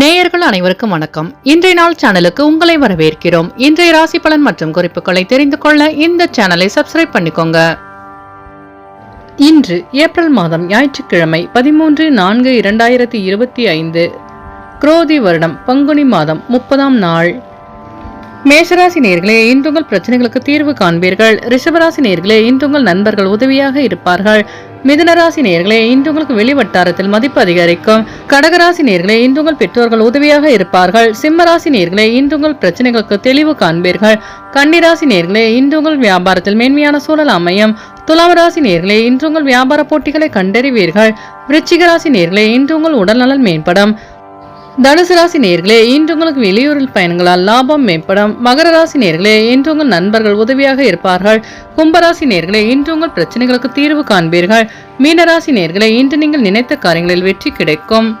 நேயர்கள் அனைவருக்கும் வணக்கம். இன்றைய நாள் சேனலுக்கு உங்களை வரவேற்கிறோம். இன்றைய ராசி பலன் மற்றும் குறிப்புகளை தெரிந்து கொள்ள இந்த சேனலை சப்ஸ்கிரைப் பண்ணிக்கோங்க. இன்று ஏப்ரல் மாதம் ஞாயிற்றுக்கிழமை பதிமூன்று நான்கு இரண்டாயிரத்தி இருபத்தி ஐந்து குரோதி வருடம் பங்குனி மாதம் முப்பதாம் நாள். மேஷராசி நேர்களே இன்று உங்கள் பிரச்சனைகளுக்கு தீர்வு காண்பீர்கள். ரிஷபராசி நேர்களே இன்று உங்கள் நண்பர்கள் உதவியாக இருப்பார்கள். மிதுனராசி நேர்களே இன்று உங்களுக்கு வெளிவட்டாரத்தில் மதிப்பு அதிகரிக்கும். கடகராசி நேர்களே இன்று உங்கள் பெற்றோர்கள் உதவியாக இருப்பார்கள். சிம்மராசி நேர்களே இன்று உங்கள் பிரச்சனைகளுக்கு தெளிவு காண்பீர்கள். கன்னிராசி நேர்களே இன்று உங்கள் வியாபாரத்தில் மேன்மையான சூழல் அமையும். துலாம் ராசி நேர்களே இன்று உங்கள் வியாபார போட்டிகளை கண்டறிவீர்கள். விருச்சிக ராசி நேர்களே இன்று உங்கள் உடல்நலன் மேம்படும். தனுசு ராசி நேர்களே இன்று உங்களுக்கு வெளியூரில் பயணங்களால் லாபம் மேம்படும். மகர ராசி நேர்களே இன்று உங்கள் நண்பர்கள் உதவியாக இருப்பார்கள். கும்பராசி நேர்களே இன்று உங்கள் பிரச்சனைகளுக்கு தீர்வு காண்பீர்கள். மீனராசி நேர்களே இன்று நீங்கள் நினைத்த காரியங்களில் வெற்றி கிடைக்கும்.